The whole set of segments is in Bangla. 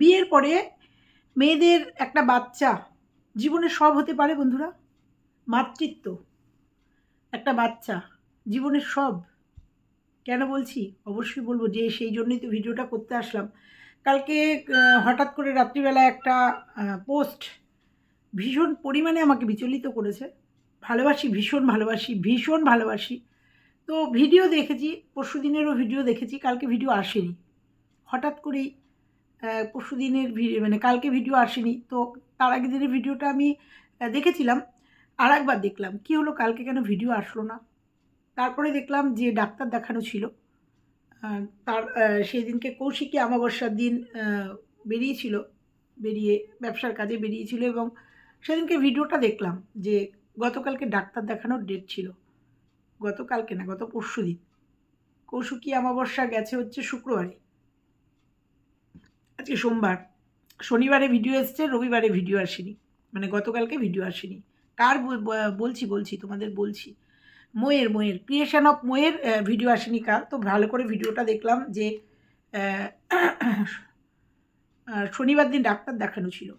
বিয়ের পরে মেয়েদের একটা বাচ্চা জীবনে সব হতে পারে বন্ধুরা, মাতৃত্ব। একটা বাচ্চা, জীবনের সব। কেন বলছি? অবশ্যই বলব যে সেই জন্যই তো ভিডিওটা করতে আসলাম। কালকে হঠাৎ করে রাত্রিবেলা একটা পোস্ট ভীষণ পরিমাণে আমাকে বিচলিত করেছে। ভালোবাসি ভীষণ ভালোবাসি ভীষণ ভালোবাসি। তো ভিডিও দেখেছি পরশু দিনেরও ভিডিও দেখেছি, কালকে ভিডিও আসেনি। হঠাৎ করেই পরশু দিনের মানে কালকে ভিডিও আসেনি। তো তার আগের দিনের ভিডিওটা আমি দেখেছিলাম আর একবার দেখলাম। কি হলো, কালকে কেন ভিডিও আসলো না? তারপরে দেখলাম যে ডাক্তার দেখানো ছিল। তার সেই দিনকে কৌশিকী অমাবস্যার দিন বেরিয়েছিল, বেরিয়ে ব্যবসার কাজে বেরিয়েছিল এবং সেদিনকে ভিডিওটা দেখলাম যে গতকালকে ডাক্তার দেখানোর ডেট ছিল। গতকালকে না, গত পরশু দিন। কৌশিকী অমাবস্যা গেছে হচ্ছে শুক্রবারে। আজকে সোমবার। শনিবারে ভিডিও এসছে, রবিবারে ভিডিও আসেনি। মানে গতকালকে ভিডিও আসেনি। কার বল- বলছি বলছি, তোমাদের বলছি। ময়ের ময়ের ক্রিয়েশন অফ ময়ের ভিডিও আসেনি কাল। তো ভালো করে ভিডিওটা দেখলাম যে শনিবার দিন ডাক্তার দেখানো ছিল।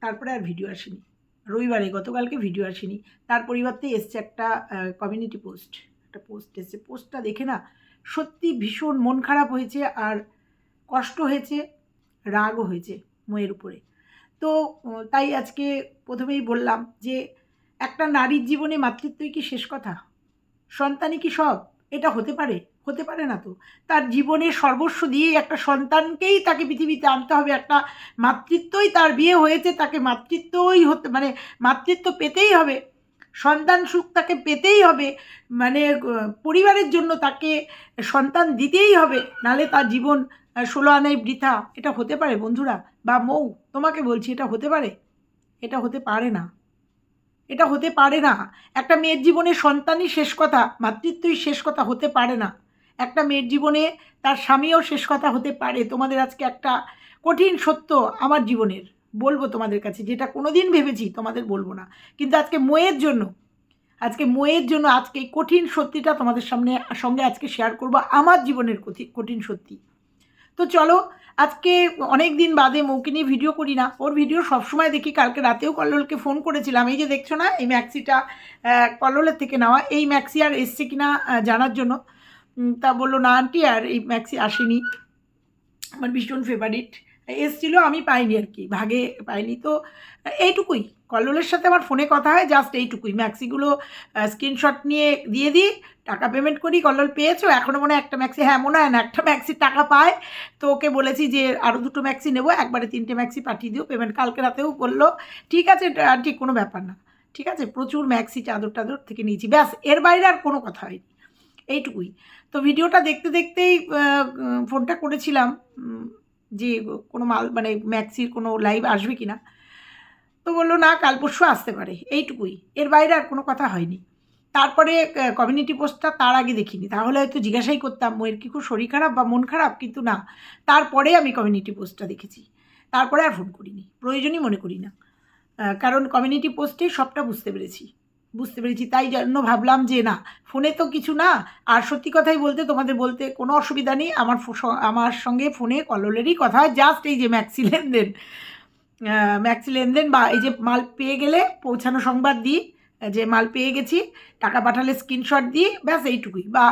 তারপরে আর ভিডিও আসেনি। রবিবারে, গতকালকে ভিডিও আসেনি। তার পরিবর্তে এসছে একটা কমিউনিটি পোস্ট একটা পোস্ট এসছে। পোস্টটা দেখে না সত্যি ভীষণ মন খারাপ হয়েছে আর কষ্ট হয়েছে। রাগও হয়েছে ময়ের উপরে। তো তাই আজকে প্রথমেই বললাম যে, একটা নারীর জীবনে মাতৃত্বই কি শেষ কথা? সন্তানই কি সব এটা হতে পারে? হতে পারে না তো। তার জীবনের সর্বস্ব দিয়েই একটা সন্তানকেই তাকে পৃথিবীতে আনতে হবে, একটা মাতৃত্বই তার বিয়ে হয়েছে, তাকে মাতৃত্বই হতে মানে মাতৃত্ব পেতেই হবে। সন্তান সুখ তাকে পেতেই হবে মানে পরিবারের জন্য তাকে সন্তান দিতেই হবে, নালে তার জীবন ষোলো আনাই বৃথা, এটা হতে পারে বন্ধুরা, বা মৌ, তোমাকে বলছি এটা হতে পারে? এটা হতে পারে না। এটা হতে পারে না। একটা মেয়ের জীবনে সন্তানই শেষ কথা, মাতৃত্বই শেষ কথা হতে পারে না। একটা মেয়ের জীবনে তার স্বামীও শেষ কথা হতে পারে। তোমাদের আজকে একটা কঠিন সত্য আমার জীবনের, বলব তোমাদের কাছে, যেটা কোনোদিন ভেবেছি, তোমাদের বলব না। কিন্তু আজকে ময়ের জন্য, আজকে ময়ের জন্য আজকে এই কঠিন সত্যিটা তোমাদের সামনে, সঙ্গে আজকে শেয়ার করব, আমার জীবনের কঠিন সত্যি। তো চলো, আজকে অনেক দিন বাদে মৌকে নিয়ে ভিডিও করি না। ওর ভিডিও সবসময় দেখি, কালকে রাতেও কল্লোলকে ফোন করেছিলাম। এই যে দেখছ না, এই ম্যাক্সিটা কল্লোলের থেকে নেওয়া, এই ম্যাক্সি আর এসছে কিনা জানার জন্য। তা বলল, না আন্টি, আর এই ম্যাক্সি আসেনি। আমার ভীষণ ফেভারিট এসছিল, আমি পাইনি আর কি, ভাগে পাইনি। তো এইটুকুই। কল্লোলের সাথে আমার ফোনে কথা হয় জাস্ট এইটুকুই। ম্যাক্সিগুলো স্ক্রিনশট নিয়ে দিয়ে দিই, টাকা পেমেন্ট করি, কল্লোল পেয়েছ এখনও মনে হয় একটা ম্যাক্সি হ্যাঁ মনে হয় না, একটা ম্যাক্সির টাকা পায়। তো ওকে বলেছি যে আরও দুটো ম্যাক্সি নেব, একবারে তিনটে ম্যাক্সি পাঠিয়ে দিও পেমেন্ট কালকে রাতেও বলল, ঠিক আছে ঠিক কোনো ব্যাপার না, ঠিক আছে, প্রচুর ম্যাক্সি চাদর টাদর থেকে নিয়েছি, ব্যাস, এর বাইরে আর কোনো কথা হয়নি। এইটুকুই। তো ভিডিওটা দেখতে দেখতেই ফোনটা করেছিলাম যে, কোনো মাল মানে ম্যাক্সির কোনো লাইভ আসবে কি না তো বলল, না, কাল পরশু আসতে পারে। এইটুকুই। এর বাইরে আর কোনো কথা হয়নি। তারপরে কমিউনিটি পোস্টটা তার আগে দেখিনি। তাহলে হয়তো জিজ্ঞাসাই করতাম, ময়ের কি খুব শরীর খারাপ বা মন খারাপ? কিন্তু না, তারপরে আমি কমিউনিটি পোস্টটা দেখেছি। তারপরে আর ফোন করিনি। প্রয়োজনই মনে করি না। কারণ কমিউনিটি পোস্টে সবটা বুঝতে পেরেছি। বুঝতে পেরেছি। তাই জন্য ভাবলাম যে, না ফোনে তো কিছু না। আর সত্যি কথাই বলতে, তোমাদের বলতে কোনো অসুবিধা নেই। আমার আমার সঙ্গে ফোনে কললেরই কথা জাস্ট এই যে ম্যাক্সি লেনদেন ম্যাক্সি লেনদেন বা এই যে মাল পেয়ে গেলে পৌঁছানো সংবাদ দিই, যে মাল পেয়ে গেছি, টাকা পাঠালে স্ক্রিনশট দিই, ব্যাস এইটুকুই। বা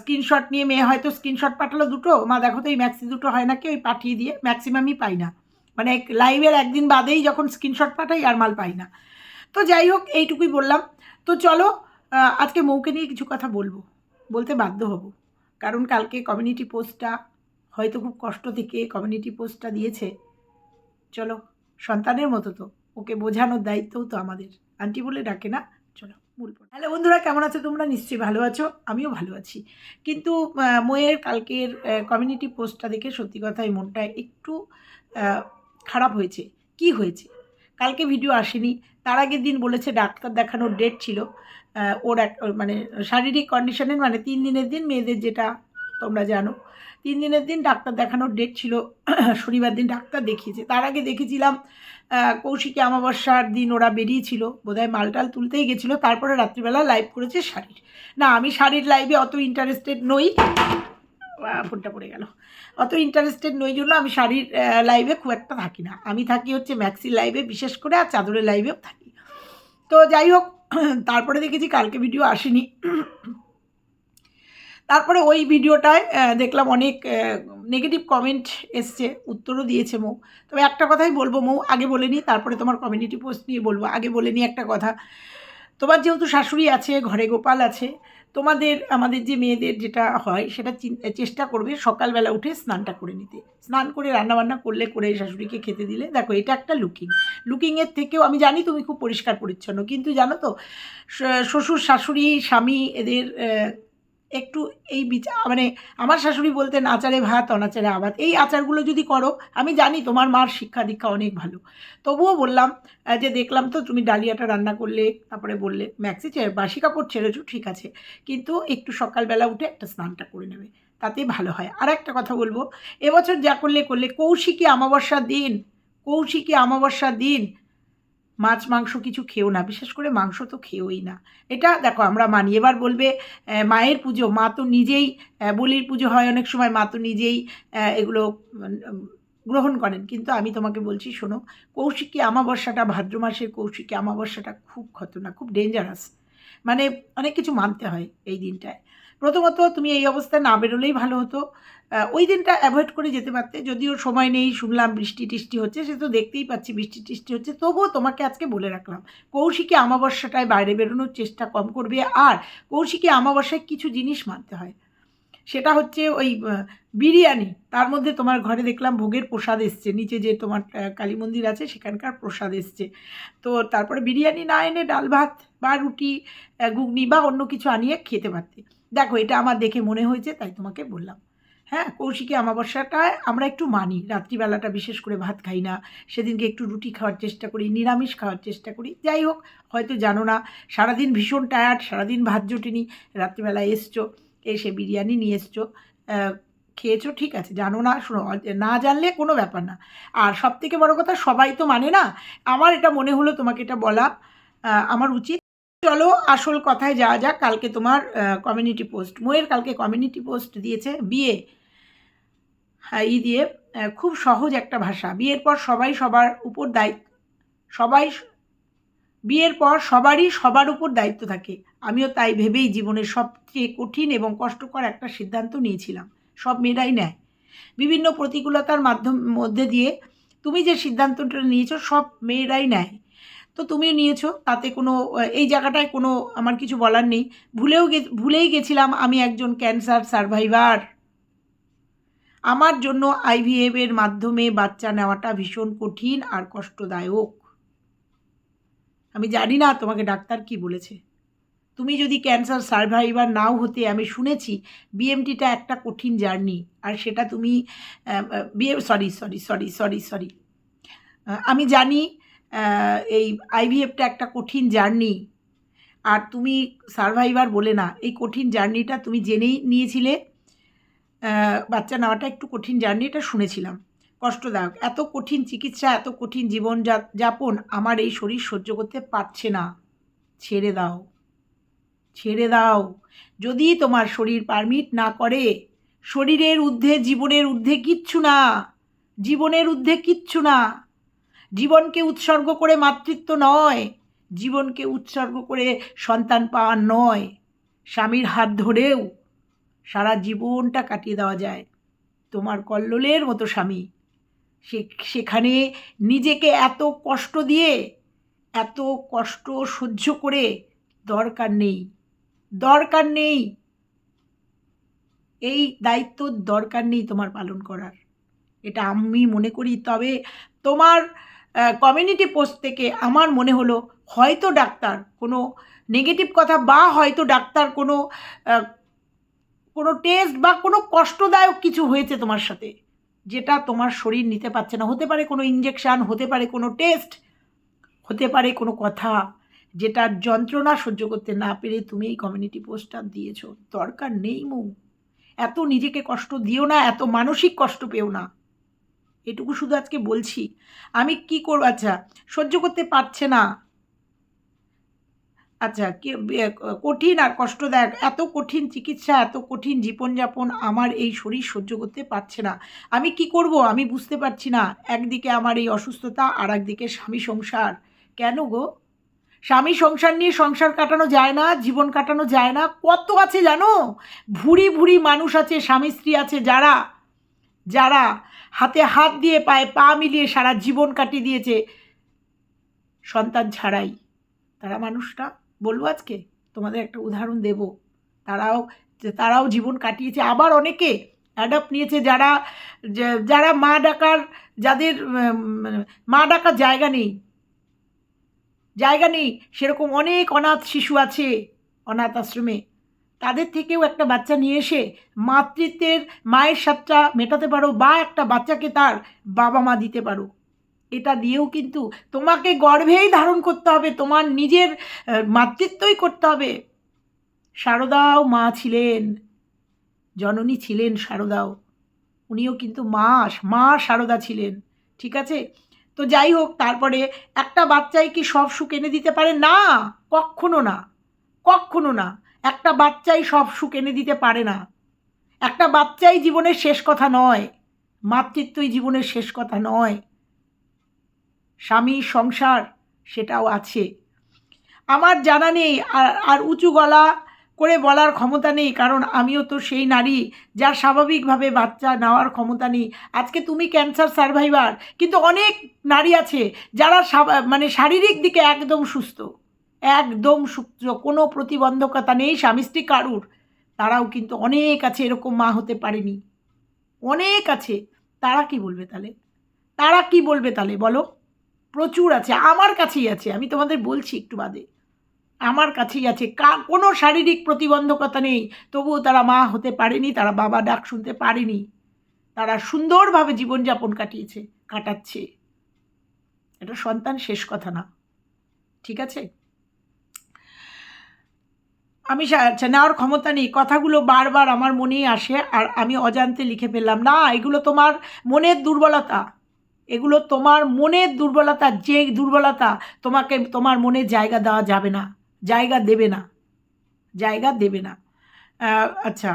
স্ক্রিনশট নিয়ে মেয়ে হয়তো স্ক্রিনশট পাঠালো দুটো, মা দেখো তো এই ম্যাক্সি দুটো হয় নাকি ওই পাঠিয়ে দিয়ে ম্যাক্সিমামই পাই না। মানে লাইভের একদিন বাদেই যখন স্ক্রিনশট পাঠাই আর মাল পাই না। তো যাই হোক, এইটুকুই বললাম। তো চলো আজকে মৌকে নিয়ে কিছু কথা বলব, বলতে বাধ্য হব। কারণ কালকে কমিউনিটি পোস্টটা হয়তো খুব কষ্ট থেকে কমিউনিটি পোস্টটা দিয়েছে। চলো। সন্তানের মতো তো। ওকে বোঝানোর দায়িত্বও তো আমাদের। আন্টি বলে ডাকে না। চলো, মূল হ্যালো বন্ধুরা, কেমন আছো তোমরা? নিশ্চয়ই ভালো আছো। আমিও ভালো আছি। কিন্তু ময়ের কালকের কমিউনিটি পোস্টটা দেখে সত্যি কথাই মনটা একটু খারাপ হয়েছে। কি হয়েছে? কালকে ভিডিও আসেনি। তার আগের দিন বলেছে ডাক্তার দেখানোর ডেট ছিল। ওর এক মানে শারীরিক কন্ডিশনের মানে তিন দিনের দিন মেয়েদের যেটা তোমরা জানো। তিন দিনের দিন ডাক্তার দেখানোর ডেট ছিল, শনিবার দিন ডাক্তার দেখিয়েছে। তার আগে দেখেছিলাম কৌশিকী অমাবস্যার দিন ওরা বেরিয়েছিল, বোধহয় মালটাল তুলতেই গেছিল, তারপরে রাত্রিবেলা লাইভ করেছে শাড়ির। না, আমি শাড়ির লাইভে অত ইন্টারেস্টেড নই। ফোনটা পড়ে গেল। অত ইন্টারেস্টেড নই জন্য আমি শাড়ির লাইভে খুব একটা থাকি না। আমি থাকি হচ্ছে ম্যাক্সি লাইভে বিশেষ করে আর চাদরের লাইভেও থাকি। তো যাই হোক, তারপরে দেখেছি কালকে ভিডিও আসেনি। তারপরে ওই ভিডিওটায় দেখলাম অনেক নেগেটিভ কমেন্ট এসছে, উত্তরও দিয়েছে মৌ। তবে একটা কথাই বলব মৌ, আগে বলে নিই তারপরে তোমার কমিউনিটি পোস্ট নিয়ে বলব। আগে বলে নিই একটা কথা। তোমার যেহেতু শাশুড়ি আছে, ঘরে গোপাল আছে, তোমাদের, আমাদের যে মেয়েদের যেটা হয়, সেটা চেষ্টা করবে সকালবেলা উঠে স্নানটা করে নিতে। স্নান করে রান্নাবান্না করলে করে শাশুড়িকে খেতে দিলে। দেখো, এটা একটা লুকিং লুকিংয়ের থেকেও আমি জানি তুমি খুব পরিষ্কার পরিচ্ছন্ন, কিন্তু জানো তো শ্বশুর, শাশুড়ি, স্বামী, এদের একটু এই বিচার মানে আমার শাশুড়ি বলতেন, আচারে ভাত, অনাচারে আবাদ। এই আচারগুলো যদি করো, আমি জানি তোমার মার শিক্ষা দীক্ষা অনেক ভালো। তবুও বললাম যে দেখলাম তো তুমি ডালিয়াটা রান্না করলে, তারপরে বললে, ম্যাক্সি বাসি কাপড় ছেড়েছো, ঠিক আছে, কিন্তু একটু সকালবেলা উঠে একটা স্নানটা করে নেবে, তাতে ভালো হয়। আর একটা কথা বলব, এবছর যা করলে করলে, কৌশিকী অমাবস্যার দিন, কৌশিকী অমাবস্যার দিন মাছ, মাংস কিছু খেও না, বিশেষ করে মাংস তো খেওই না। এটা দেখো, আমরা মানি। এবার বলবে মায়ের পুজো, মা তো নিজেই বলির পুজো হয় অনেক সময়, মা তো নিজেই এগুলো গ্রহণ করেন। কিন্তু আমি তোমাকে বলছি, শোনো, কৌশিকী অমাবস্যাটা, ভাদ্র মাসের কৌশিকী অমাবস্যাটা খুব খতরনাক, খুব ডেঞ্জারাস মানে অনেক কিছু মানতে হয় এই দিনটায়। প্রথমত তুমি এই অবস্থায় না বেরোলেই ভালো হতো। ওই দিনটা অ্যাভয়েড করে যেতে পারতে। যদিও সময় নেই, শুনলাম বৃষ্টি টিষ্টি হচ্ছে, সে তো দেখতেই পাচ্ছি বৃষ্টি টিষ্টি হচ্ছে। তবুও তোমাকে আজকে বলে রাখলাম, কৌশিকী অমাবস্যাটায় বাইরে বেরোনোর চেষ্টা কম করবে আর কৌশিকী অমাবস্যায় কিছু জিনিস মানতে হয়। সেটা হচ্ছে ওই বিরিয়ানি। তার মধ্যে তোমার ঘরে দেখলাম ভোগের প্রসাদ এসছে। নিচে যে তোমার কালী মন্দির আছে, সেখানকার প্রসাদ এসছে। তো তারপরে বিরিয়ানি না এনে ডাল ভাত বা রুটি ঘুগনি বা অন্য কিছু আনিয়ে খেতে পারতে। দেখো, এটা আমার দেখে মনে হয়েছে, তাই তোমাকে বললাম। হ্যাঁ কৌশিকী অমাবস্যাটায় আমরা একটু মানি, রাত্রিবেলাটা বিশেষ করে ভাত খাই না, সেদিনকে একটু রুটি খাওয়ার চেষ্টা করি, নিরামিষ খাওয়ার চেষ্টা করি। যাই হোক, হয়তো জানো না, সারাদিন ভীষণ টায়ার্ড সারাদিন ভাত জোটেনি, রাত্রিবেলা এসছো, এসে বিরিয়ানি নিয়ে এসছো খেয়েছো, ঠিক আছে, জানো না, শোনো না জানলে কোনো ব্যাপার না। আর সব থেকে বড়ো কথা, সবাই তো মানে না, আমার এটা মনে হলো তোমাকে এটা বলা আমার উচিত চলো, আসল কথায় যাওয়া যাক। কালকে তোমার কমিউনিটি পোস্ট মোয়ের কালকে কমিউনিটি পোস্ট দিয়েছে বিয়ে। হ্যাঁ ই দিয়ে খুব সহজ একটা ভাষা। বিয়ের পর সবাই সবার উপর দায়িত্ব, সবাই বিয়ের পর সবারই সবার উপর দায়িত্ব থাকে। আমিও তাই ভেবেই জীবনের সবচেয়ে কঠিন এবং কষ্টকর একটা সিদ্ধান্ত নিয়েছিলাম। সব মেয়েরাই নেয়। বিভিন্ন প্রতিকূলতার মাধ্যম, মধ্যে দিয়ে তুমি যে সিদ্ধান্তটা নিয়েছো, সব মেয়েরাই নেয়। তো তুমিও নিয়েছো, তাতে কোনো এই জায়গাটায় কোনো আমার কিছু বলার নেই। ভুলেও গে, ভুলেই গেছিলাম আমি একজন ক্যান্সার সার্ভাইভার। আমার জন্য আইভিএফ এর মাধ্যমে বাচ্চা নেওয়াটা ভীষণ কঠিন আর কষ্টদায়ক। আমি জানি না তোমাকে ডাক্তার কি বলেছে। তুমি যদি ক্যান্সার সার্ভাইভার নাও হতে, আমি শুনেছি বিএমটিটা একটা কঠিন জার্নি, আর সেটা তুমি B M sorry sorry sorry sorry sorry. আমি জানি এই আইভিএফটা একটা কঠিন জার্নি। আর তুমি সার্ভাইভার বলে না, এই কঠিন জার্নিটা তুমি জেনেই নিয়েছিলে। বাচ্চা নেওয়াটা একটু কঠিন জার্নি, এটা শুনেছিলাম। কষ্টদায়ক। এত কঠিন চিকিৎসা, এত কঠিন জীবন যাপন আমার এই শরীর সহ্য করতে পারছে না। ছেড়ে দাও। ছেড়ে দাও। যদি তোমার শরীর পারমিট না করে, শরীরের ঊর্ধ্বে, জীবনের ঊর্ধ্বে কিচ্ছু না। জীবনের ঊর্ধ্বে কিচ্ছু না। জীবনকে উৎসর্গ করে মাতৃত্ব নয়, জীবনকে উৎসর্গ করে সন্তান পাওয়া নয়। স্বামীর হাত ধরেও সারা জীবনটা কাটিয়ে দেওয়া যায়। তোমার কল্লোলের মতো স্বামী। সে, সেখানে নিজেকে এত কষ্ট দিয়ে, এত কষ্ট সহ্য করে দরকার নেই। দরকার নেই। এই দায়িত্ব দরকার নেই তোমার পালন করার। এটা আমি মনে করি, তবে তোমার কমিউনিটি পোস্ট থেকে আমার মনে হলো হয়তো ডাক্তার কোনো নেগেটিভ কথা বা হয়তো ডাক্তার কোনো কোনো টেস্ট বা কোনো কষ্টদায়ক কিছু হয়েছে তোমার সাথে, যেটা তোমার শরীর নিতে পারছে না। হতে পারে কোনো ইঞ্জেকশান হতে পারে কোনো টেস্ট হতে পারে কোনো কথা যেটা যন্ত্রণা সহ্য করতে না পেরে তুমি এই কমিউনিটি পোস্টটা দিয়েছ। দরকার নেই মু। এত নিজেকে কষ্ট দিও না, এত মানসিক কষ্ট পেও না। এটুকু শুধু আজকে বলছি। আমি কি করব? আচ্ছা সহ্য করতে পারছে না। আচ্ছা কঠিন আর কষ্টদায়ক। এত কঠিন চিকিৎসা, এত কঠিন জীবনযাপন আমার এই শরীর সহ্য করতে পারছে না। আমি কি করব? আমি বুঝতে পারছি না। একদিকে আমার এই অসুস্থতা আর একদিকে স্বামী সংসার। কেন গো? স্বামী সংসার নিয়ে সংসার কাটানো যায় না, জীবন কাটানো যায় না। কত আছে জানো? ভুরি ভুরি মানুষ আছে, স্বামী স্ত্রী আছে, যারা যারা হাতে হাত দিয়ে পায়ে পা মিলিয়ে সারা জীবন কাটিয়ে দিয়েছে। সন্তান ছাড়াই। তারা মানুষটা বলব আজকে? তোমাদের একটা উদাহরণ দেব। তারাও তারাও জীবন কাটিয়েছে। আবার অনেকে অ্যাডাপ্ট নিয়েছে যারা যারা মা ডাকার, যাদের মা ডাকার জায়গা নেই। জায়গা নেই। সেরকম অনেক অনাথ শিশু আছে অনাথ আশ্রমে। তাদের থেকেও একটা বাচ্চা নিয়ে এসে মাতৃত্বের মায়ের স্বাদটা মেটাতে পারো বা একটা বাচ্চাকে তার বাবা মা দিতে পারো। এটা দিয়েও কিন্তু তোমাকে গর্ভেই ধারণ করতে হবে, তোমার নিজের মাতৃত্বই করতে হবে। শারদাও মা ছিলেন, জননী ছিলেন শারদাও। উনিও কিন্তু মা মা শারদা ছিলেন, ঠিক আছে? তো যাই হোক, তারপরে একটা বাচ্চায় কি সব সুখ এনে দিতে পারে? না, কখনো না কখনো না। একটা বাচ্চাই সব সুখ এনে দিতে পারে না। একটা বাচ্চাই জীবনের শেষ কথা নয়। মাতৃত্বই জীবনের শেষ কথা নয়। স্বামী সংসার সেটাও আছে। আমার জানা নেই, আর আর উঁচু গলা করে বলার ক্ষমতা নেই, কারণ আমিও তো সেই নারী যার স্বাভাবিকভাবে বাচ্চা নেওয়ার ক্ষমতা নেই। আজকে তুমি ক্যান্সার সার্ভাইভার, কিন্তু অনেক নারী আছে যারা মানে শারীরিক দিকে একদম সুস্থ। একদম সুস্থ কোনো প্রতিবন্ধকতা নেই স্বামী স্ত্রী কারুর। তারাও কিন্তু অনেক আছে এরকম মা হতে পারেনি। অনেক আছে। তারা কি বলবে তাহলে? তারা কি বলবে তাহলে বলো? প্রচুর আছে, আমার কাছেই আছে, আমি তোমাদের বলছি একটু বাদে। আমার কাছেই আছে, কা, কোনো শারীরিক প্রতিবন্ধকতা নেই, তবুও তারা মা হতে পারেনি, তারা বাবা ডাক শুনতে পারেনি। তারা সুন্দরভাবে জীবনযাপন কাটিয়েছে, কাটাচ্ছে। এটা সন্তান শেষ কথা না। ঠিক আছে? আমি নেওয়ার ক্ষমতা নেই, কথাগুলো বারবার আমার মনেই আসে আর আমি অজান্তে লিখে ফেললাম, না, এগুলো তোমার মনের দুর্বলতা, এগুলো তোমার মনের দুর্বলতা, যে দুর্বলতা তোমাকে, তোমার মনে জায়গা দেওয়া যাবে না, জায়গা দেবে না, জায়গা দেবে না। আচ্ছা।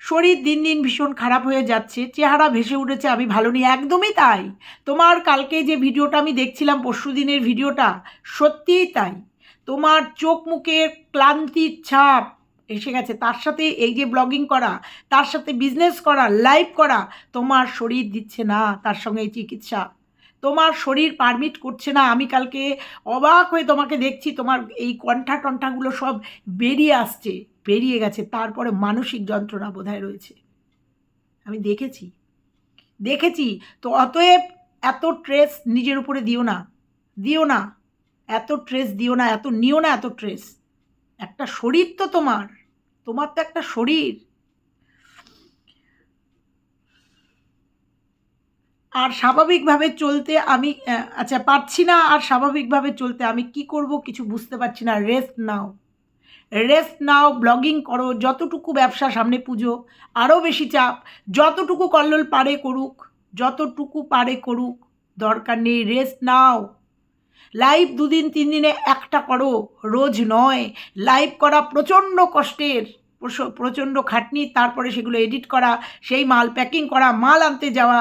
শরীর দিন দিন ভীষণ খারাপ হয়ে যাচ্ছে, চেহারা ভেসে উঠেছে, আমি ভালো নেই, একদমই তাই। তোমার কালকে যে ভিডিওটা আমি দেখছিলাম পরশু দিনের ভিডিওটা, সত্যিই তাই। তোমার চোখ মুখের ক্লান্তির ছাপ এসে গেছে। তার সাথে এই যে ব্লগিং করা, তার সাথে বিজনেস করা লাইভ করা, তোমার শরীর দিচ্ছে না তার সঙ্গে এই চিকিৎসা। তোমার শরীর পারমিট করছে না। আমি কালকে অবাক হয়ে তোমাকে দেখছি, তোমার এই কণ্ঠা টণ্ঠাগুলো সব বেরিয়ে আসছে, বেরিয়ে গেছে। তারপরে মানসিক যন্ত্রণা বোধহয় রয়েছে। আমি দেখেছি দেখেছি। তো অতএব এত ট্রেস নিজের উপরে দিও না দিও না। এত ট্রেস দিও না, এত নিও না এত ট্রেস একটা শরীর তো তোমার তোমার তো একটা শরীর। আর স্বাভাবিকভাবে চলতে আমি আচ্ছা পারছি না আর স্বাভাবিকভাবে চলতে আমি কি করব কিছু বুঝতে পারছি না। রেস্ট নাও। রেস্ট নাও ব্লগিং করো, যতটুকু ব্যবসা, সামনে পুজো, আরও বেশি চাপ। যতটুকু কল্লোল পারে করুক, যতটুকু পারে করুক, দরকার নেই। রেস্ট নাও। লাইভ দুদিন তিন দিনে একটা করো, রোজ নয়। লাইভ করা প্রচণ্ড কষ্টের প্রচণ্ড খাটনি, তারপরে সেগুলো এডিট করা, সেই মাল প্যাকিং করা, মাল আনতে যাওয়া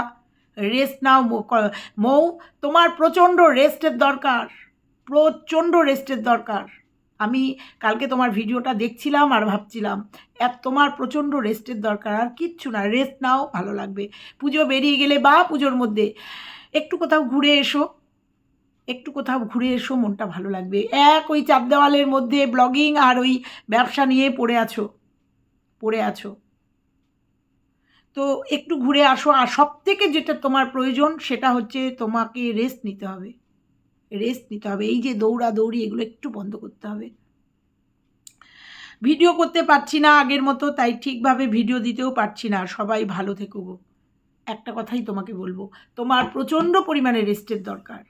রেস্ট নাও মৌ তোমার প্রচণ্ড রেস্টের দরকার, প্রচণ্ড রেস্টের দরকার। আমি কালকে তোমার ভিডিওটা দেখছিলাম আর ভাবছিলাম এক তোমার প্রচণ্ড রেস্টের দরকার, আর কিচ্ছু না রেস্ট নাও, ভালো লাগবে। পুজো বেরিয়ে গেলে বা পুজোর মধ্যে, একটু কোথাও ঘুরে এসো। একটু কোথাও ঘুরে এসো, মনটা ভালো লাগবে। এক ওই চাপ দেওয়ালের মধ্যে ব্লগিং আর ওই ব্যবসা নিয়ে পড়ে আছো পড়ে আছো। তো একটু ঘুরে আসো, আর সব থেকে যেটা তোমার প্রয়োজন সেটা হচ্ছে তোমাকে রেস্ট নিতে হবে। রেস্ট নিতে হবে, এই যে দৌড়া দৌড়ি এগুলো একটু বন্ধ করতে হবে। ভিডিও করতে পারছি না আগের মতো, তাই ঠিকভাবে ভিডিও দিতেও পারছি না। সবাই ভালো থেকো একটা কথাই তোমাকে বলব, তোমার প্রচণ্ড পরিমাণে রেস্টের দরকার।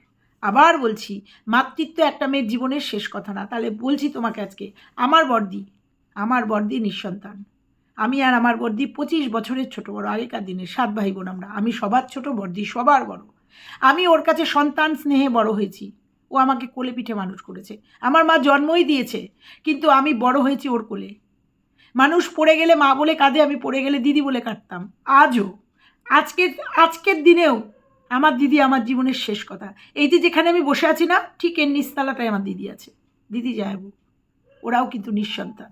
আবার বলছি, মাতৃত্ব একটা মেয়ের জীবনের শেষ কথা না। তাহলে বলছি তোমাকে আজকে, আমার বর্দি আমার বর্দি নিঃসন্তান। আমি আর আমার বর্দি পঁচিশ বছরের ছোট বড়, আগেকার দিনে সাত ভাই বোন আমরা। আমি সবার ছোট বর্দি সবার বড়। আমি ওর কাছে সন্তান স্নেহে বড় হয়েছি। ও আমাকে কোলে পিঠে মানুষ করেছে। আমার মা জন্মই দিয়েছে, কিন্তু আমি বড় হয়েছি ওর কোলে। মানুষ পড়ে গেলে মা বলে কাঁদে, আমি পড়ে গেলে দিদি বলে কাঁদতাম। আজও আজকের আজকের দিনেও আমার দিদি আমার জীবনের শেষ কথা। এই যে যেখানে আমি বসে আছি না, ঠিক এর নিস্তালাটায় আমার দিদি আছে। দিদি যাইবু ওরাও কিন্তু নিঃসন্তান।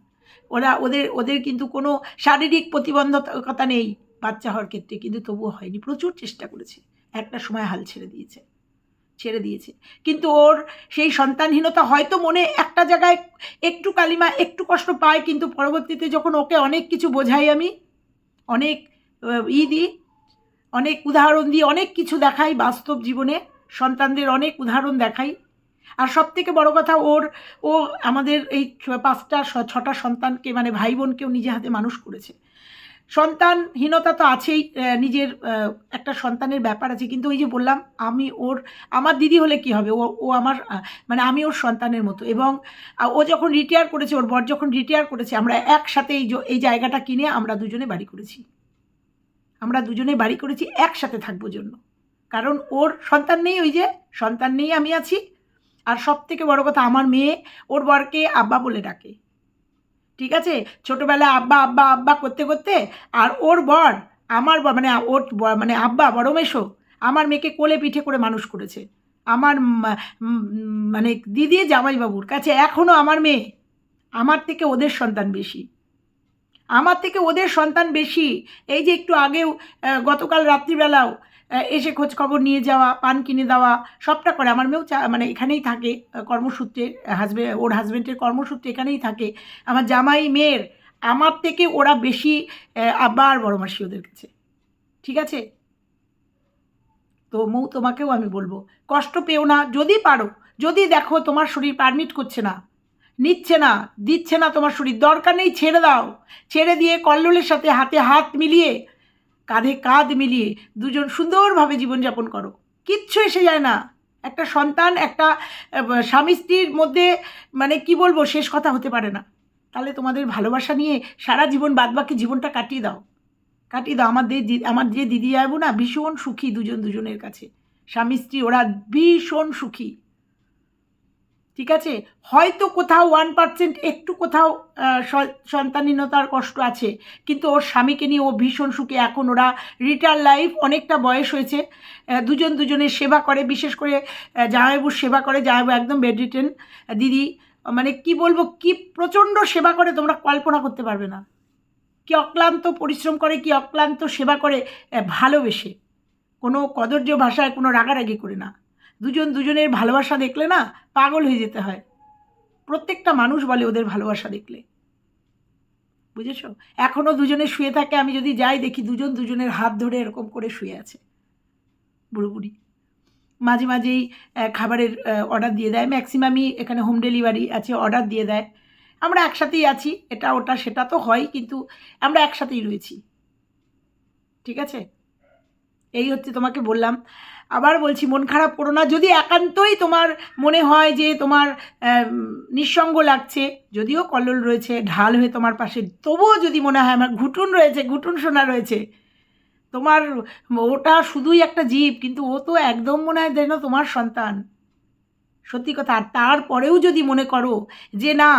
ওরা, ওদের ওদের কিন্তু কোনো শারীরিক প্রতিবন্ধকতা নেই বাচ্চা হওয়ার ক্ষেত্রে, কিন্তু তবুও হয়নি। প্রচুর চেষ্টা করেছে। একটা সময় হাল ছেড়ে দিয়েছে ছেড়ে দিয়েছে। কিন্তু ওর সেই সন্তানহীনতা হয়তো মনে একটা জায়গায় একটু কালিমা, একটু কষ্ট পায়, কিন্তু পরবর্তীতে যখন ওকে অনেক কিছু বোঝাই আমি, অনেক ই দিই অনেক উদাহরণ দিই অনেক কিছু দেখাই বাস্তব জীবনে, সন্তানদের অনেক উদাহরণ দেখাই। আর সব থেকে বড় কথা, ওর, ও আমাদের এই পাঁচটা ছটা সন্তানকে মানে ভাই বোনকেও নিজে হাতে মানুষ করেছে। সন্তানহীনতা তো আছেই নিজের একটা সন্তানের ব্যাপার আছে। কিন্তু ওই যে বললাম, আমি ওর, আমার দিদি হলে কি হবে? ও ও আমার মানে আমি ওর সন্তানের মতো। এবং ও যখন রিটায়ার করেছে, ওর বর যখন রিটায়ার করেছে, আমরা একসাথে এই জায়গাটা কিনে আমরা দুজনে বাড়ি করেছি। আমরা দুজনে বাড়ি করেছি একসাথে থাকব জন্য। কারণ ওর সন্তান নেই ওই যে, সন্তান নেই আমি আছি। আর সব থেকে বড় কথা, আমার মেয়ে ওর বরকে আব্বা বলে ডাকে। ঠিক আছে? ছোটোবেলায় আব্বা আব্বা আব্বা করতে করতে আর ওর বর, আমার মানে ওর মানে আব্বা বড় মেশো আমার মেয়েকে কোলে পিঠে করে মানুষ করেছে। আমার মানে দিদি জামাইবাবুর কাছে এখনও আমার মেয়ে। আমার থেকে ওদের সন্তান বেশি। আমার থেকে ওদের সন্তান বেশি। এই যে একটু আগেও গতকাল রাত্রিবেলাও এসে খোঁজ খবর নিয়ে যাওয়া, পান কিনে দেওয়া, সবটা করে। আমার মেয়েও মানে এখানেই থাকে কর্মসূত্রে হাজব্যান্ড ওর হাজব্যান্ডের কর্মসূত্রে এখানেই থাকে। আমার জামাই মেয়ের, আমার থেকে ওরা বেশি আব্বা বড় মাসি ওদের কাছে। ঠিক আছে? তো মৌ, তোমাকেও আমি বলব, কষ্ট পেও না। যদি পারো, যদি দেখো তোমার শরীর পারমিট করছে না নিচ্ছে না, দিচ্ছে না তোমার শরীর, দরকার নেই, ছেড়ে দাও। ছেড়ে দিয়ে কল্লোলের সাথে হাতে হাত মিলিয়ে, কাঁধে কাঁধ মিলিয়ে দুজন সুন্দরভাবে জীবনযাপন করো। কিচ্ছু এসে যায় না। একটা সন্তান, একটা স্বামী স্ত্রীর মধ্যে মানে কি বলব, শেষ কথা হতে পারে না। তাহলে তোমাদের ভালোবাসা নিয়ে সারা জীবন বাদবাকি জীবনটা কাটিয়ে দাও। কাটিয়ে দাও। আমাদের আমার যে দিদি যাব না, ভীষণ সুখী দুজন দুজনের কাছে। স্বামী স্ত্রী, ওরা ভীষণ সুখী। ঠিক আছে? হয়তো কোথাও ওয়ান পার্সেন্ট একটু কোথাও সন্তানহীনতার কষ্ট আছে। কিন্তু ওর স্বামীকে নিয়ে ও ভীষণ সুখে। এখন ওরা রিটায়ার লাইফ অনেকটা বয়স হয়েছে। দুজন দুজনের সেবা করে। বিশেষ করে আহ, জামাইবাবুর সেবা করে। জামাইবাবু একদম বেড রিটেন দিদি মানে কি বলব কি প্রচণ্ড সেবা করে তোমরা কল্পনা করতে পারবে না। কি অক্লান্ত পরিশ্রম করে কি অক্লান্ত সেবা করে ভালোবেসে। কোনো কদর্য ভাষায় কোনো রাগারাগি করে না। দুজন দুজনের ভালোবাসা দেখলে না পাগল হয়ে যেতে হয়। প্রত্যেকটা মানুষ বলে ওদের ভালোবাসা দেখলে। বুঝেছ? এখনও দুজনে শুয়ে থাকে, আমি যদি যাই দেখি দুজন দুজনের হাত ধরে এরকম করে শুয়ে আছে। বুড়ো বুড়ি মাঝে মাঝেই খাবারের অর্ডার দিয়ে দেয়। ম্যাক্সিমামই এখানে হোম ডেলিভারি আছে অর্ডার দিয়ে দেয়। আমরা একসাথেই আছি, এটা, ওটা, সেটা তো হয়, কিন্তু আমরা একসাথেই রয়েছি। ঠিক আছে? এই হচ্ছে তোমাকে বললাম। আবার বলছি, মন খারাপ করো না। যদি একান্তই তোমার মনে হয় যে তোমার নিঃসঙ্গ লাগছে, যদিও কল্লোল রয়েছে, ঢাল হয়ে তোমার পাশে, তবুও যদি মনে হয় আমার ঘুটুন রয়েছে, ঘুটুন সোনা রয়েছে, তোমার, ওটা শুধুই একটা জীব, কিন্তু ও তো একদম মনে হয় যেন তোমার সন্তান। সত্যি কথা, আর তারপরেও যদি মনে করো যে না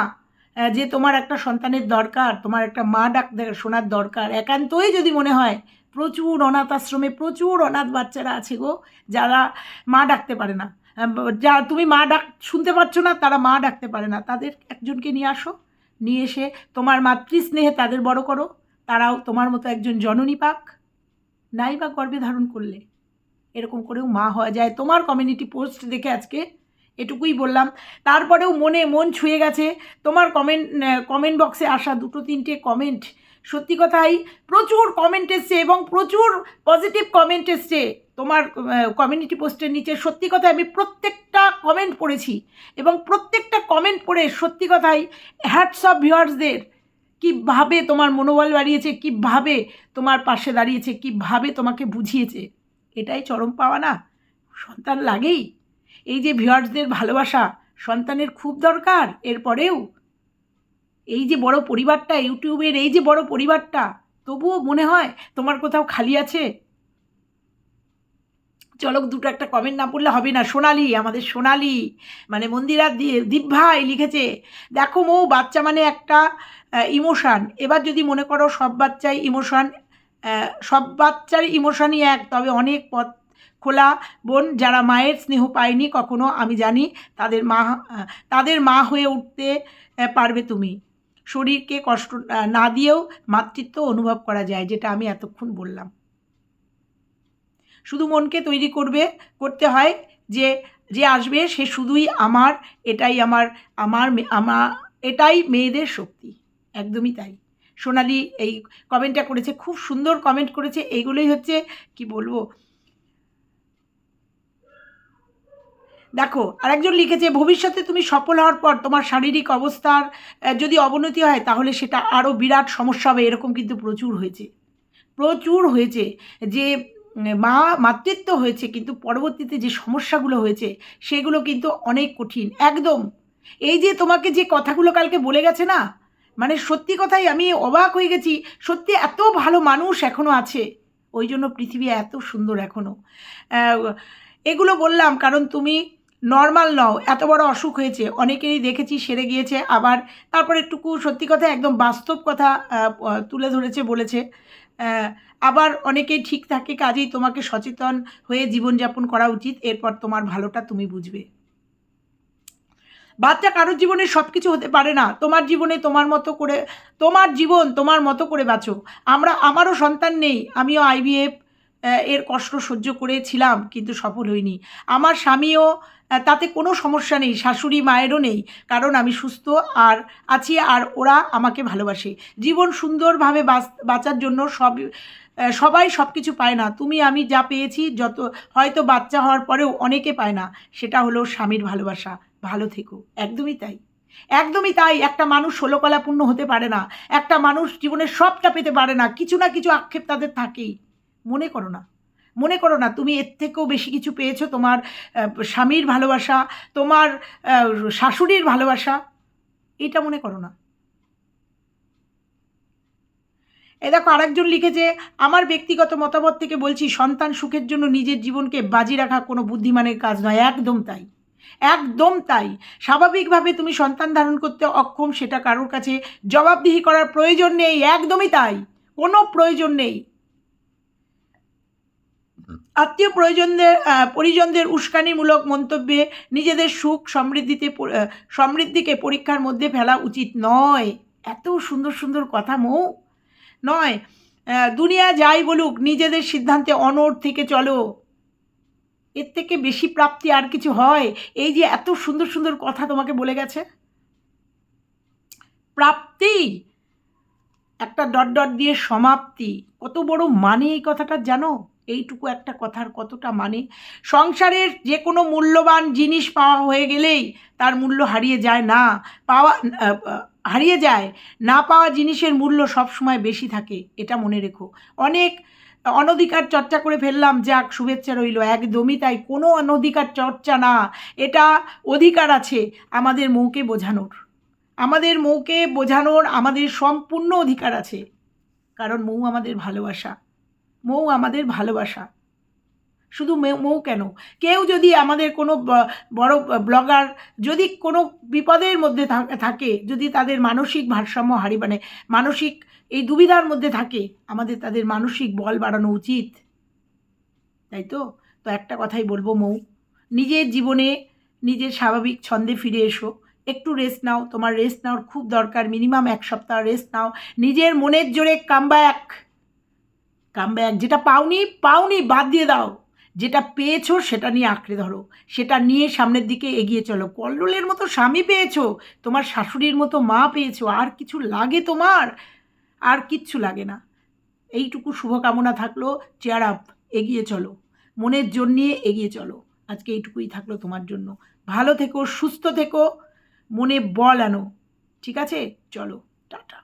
যে তোমার একটা সন্তানের দরকার, তোমার একটা মা ডাক শোনার দরকার, একান্তই যদি মনে হয় প্রচুর অনাথ আশ্রমে প্রচুর অনাথ বাচ্চারা আছে গো, যারা মা ডাকতে পারে না। যা তুমি মা ডাক, শুনতে পাচ্ছ না, তারা মা ডাকতে পারে না। তাদের একজনকে নিয়ে আসো, নিয়ে এসে তোমার মাতৃস্নেহে তাদের বড় করো। তারাও তোমার মতো একজন জননী পাক। নাই বা গর্বে ধারণ করলে এরকম করেও মা হওয়া যায়। তোমার কমিউনিটি পোস্ট দেখে আজকে এটুকুই বললাম। তারপরেও মনে, মন ছুঁয়ে গেছে। তোমার কমেন্ট কমেন্ট বক্সে আসা দুটো তিনটে কমেন্ট সত্যি কথাই প্রচুর কমেন্ট এসছে এবং প্রচুর পজিটিভ কমেন্ট এসছে। তোমার কমিউনিটি পোস্টের নিচে সত্যি কথা আমি প্রত্যেকটা কমেন্ট পড়েছি এবং প্রত্যেকটা কমেন্ট পড়ে সত্যি কথাই হ্যাটস অফ ভিউয়ার্সদের কীভাবে তোমার মনোবল বাড়িয়েছে, কীভাবে তোমার পাশে দাঁড়িয়েছে, কীভাবে তোমাকে বুঝিয়েছে, এটাই চরম পাওয়া না। সন্তান লাগেই। এই যে ভিউয়ার্সদের ভালোবাসা সন্তানের খুব দরকার, এরপরেও এই যে বড় পরিবারটা, ইউটিউবের এই যে বড় পরিবারটা, তবুও মনে হয় তোমার কোথাও খালি আছে? চলক দুটো একটা কমেন্ট না পড়লে হবে না। সোনালি, আমাদের সোনালি মানে মন্দিরা দি- দীপভাই লিখেছে, দেখো মৌ, বাচ্চা মানে একটা ইমোশান এবার যদি মনে করো সব বাচ্চাই ইমোশান সব বাচ্চার ইমোশনই এক, তবে অনেক পথ খোলা। বোন, যারা মায়ের স্নেহ পায়নি, কখনো, আমি জানি, তাদের মা তাদের মা হয়ে উঠতে পারবে তুমি। শরীরকে কষ্ট না দিয়েও মাতৃত্ব অনুভব করা যায়, যেটা আমি এতক্ষণ বললাম। শুধু মনকে তৈরি করবে, করতে হয় যে যে আসবে সে শুধুই আমার, এটাই আমার আমার আমার এটাই মেয়েদের শক্তি। একদমই তাই। সোনালি এই কমেন্টটা করেছে, খুব সুন্দর কমেন্ট করেছে, এইগুলোই হচ্ছে, কি বলব দেখো, আরেকজন লিখেছে, ভবিষ্যতে তুমি সফল হওয়ার পর তোমার শারীরিক অবস্থার যদি অবনতি হয়, তাহলে সেটা আরও বিরাট সমস্যা হবে। এরকম কিন্তু প্রচুর হয়েছে। প্রচুর হয়েছে যে মা মাতৃত্ব হয়েছে, কিন্তু পরবর্তীতে যে সমস্যাগুলো হয়েছে, সেগুলো কিন্তু অনেক কঠিন। একদম। এই যে তোমাকে যে কথাগুলো কালকে বলে গেছে না মানে সত্যি কথাই আমি অবাক হয়ে গেছি, সত্যি এত ভালো মানুষ এখনও আছে। ওই জন্য পৃথিবী এত সুন্দর এখনও এগুলো বললাম কারণ তুমি নর্মাল নও, এত বড় অসুখ হয়েছে। অনেকেরই দেখেছি, সেরে গিয়েছে, আবার তারপর একটুকু সত্যি কথা, একদম বাস্তব কথা তুলে ধরেছে, বলেছে। আবার অনেকেই ঠিক থাকে, কাজেই তোমাকে সচেতন হয়ে জীবনযাপন করা উচিত, এরপর তোমার ভালোটা তুমি বুঝবে। বাচ্চা কারোর জীবনে সব কিছু হতে পারে না, তোমার জীবনে তোমার মতো করে, তোমার জীবন তোমার মতো করে বাঁচো। আমরা, আমারও সন্তান নেই, আমিও আইভিএফ এর কষ্ট সহ্য করেছিলাম কিন্তু সফল হইনি। আমার স্বামীও তাতে কোনো সমস্যা নেই, শাশুড়ি মায়েরও নেই, কারণ আমি সুস্থ আর আছি আর ওরা আমাকে ভালোবাসে। জীবন সুন্দরভাবে বাঁচ- বাঁচার জন্য সব সবাই সব কিছু পায় না। তুমি, আমি যা পেয়েছি, যত, হয়তো বাচ্চা হওয়ার পরেও অনেকে পায় না, সেটা হলো স্বামীর ভালোবাসা। ভালো থেকো। একদমই তাই। একদমই তাই। একটা মানুষ ষোলকলাপূর্ণ হতে পারে না। একটা মানুষ জীবনের সবটা পেতে পারে না। কিছু না কিছু আক্ষেপ তাদের থাকেই। মনে করো না। মনে করো না, তুমি এর থেকেও বেশি কিছু পেয়েছ তোমার স্বামীর ভালোবাসা, তোমার শাশুড়ির ভালোবাসা, এটা মনে করো না। এ দেখো আরেকজন লিখেছে, আমার ব্যক্তিগত মতামত থেকে বলছি, সন্তান সুখের জন্য নিজের জীবনকে বাজি রাখা কোনো বুদ্ধিমানের কাজ নয়। একদম তাই একদম তাই। স্বাভাবিকভাবে তুমি সন্তান ধারণ করতে অক্ষম, সেটা কারোর কাছে জবাবদিহি করার প্রয়োজন নেই, একদমই তাই। কোনো প্রয়োজন নেই। আত্মীয় প্রয়োজনদের পরিজনদের উস্কানিমূলক মন্তব্যে নিজেদের সুখ সমৃদ্ধিতে সমৃদ্ধিকে পরীক্ষার মধ্যে ফেলা উচিত নয়। এত সুন্দর সুন্দর কথা মৌ। নয় দুনিয়া যাই বলুক, নিজেদের সিদ্ধান্তে অনড় থেকে চলো। এর থেকে বেশি প্রাপ্তি আর কিছু হয়? এই যে এত সুন্দর সুন্দর কথা তোমাকে বলে গেছে। প্রাপ্তি, একটা ডট ডট দিয়ে সমাপ্তি। কত বড় মানে এই কথাটা জানো? এইটুকু একটা কথার কতটা মানে? সংসারের যে কোনো মূল্যবান জিনিস পাওয়া হয়ে গেলেই তার মূল্য হারিয়ে যায় না। পাওয়া হারিয়ে যায়। না পাওয়া জিনিসের মূল্য সবসময় বেশি থাকে, এটা মনে রেখো। অনেক অনধিকার চর্চা করে ফেললাম, যাক, শুভেচ্ছা রইল। একদমই তাই, কোনো অনধিকার চর্চা না। এটা অধিকার আছে আমাদের মৌকে বোঝানোর। আমাদের মৌকে বোঝানোর আমাদের সম্পূর্ণ অধিকার আছে। কারণ মৌ আমাদের ভালোবাসা। মৌ আমাদের ভালোবাসা। শুধু মে- কেন? কেউ যদি আমাদের কোনো বড় ব্লগার যদি কোনো বিপদের মধ্যে থাকে, যদি তাদের মানসিক ভারসাম্য হারি মানে মানসিক এই দুবিধার মধ্যে থাকে, আমাদের তাদের মানসিক বল বাড়ানো উচিত। তাই তো? তো একটা কথাই বলব মৌ, নিজের জীবনে নিজের স্বাভাবিক ছন্দে ফিরে এসো। একটু রেস্ট নাও, তোমার রেস্ট নেওয়ার খুব দরকার। মিনিমাম এক সপ্তাহ রেস্ট নাও। নিজের মনের জোরে কাম ব্যাক কাম ব্যাক যেটা পাওনি পাওনি, বাদ দিয়ে দাও। যেটা পেয়েছ, সেটা নিয়ে আঁকড়ে ধরো। সেটা নিয়ে সামনের দিকে এগিয়ে চলো। কল্লোলের মতো স্বামী পেয়েছ, তোমার শাশুড়ির মতো মা পেয়েছ, আর কিছু লাগে তোমার? আর কিচ্ছু লাগে না। এইটুকু শুভকামনা থাকল চেয়ার আপ এগিয়ে চলো। মনের জোর নিয়ে এগিয়ে চলো। আজকে এইটুকুই থাকল তোমার জন্য। ভালো থেকো, সুস্থ থেকো, মনে বল আনো। ঠিক আছে? চলো, টাটা।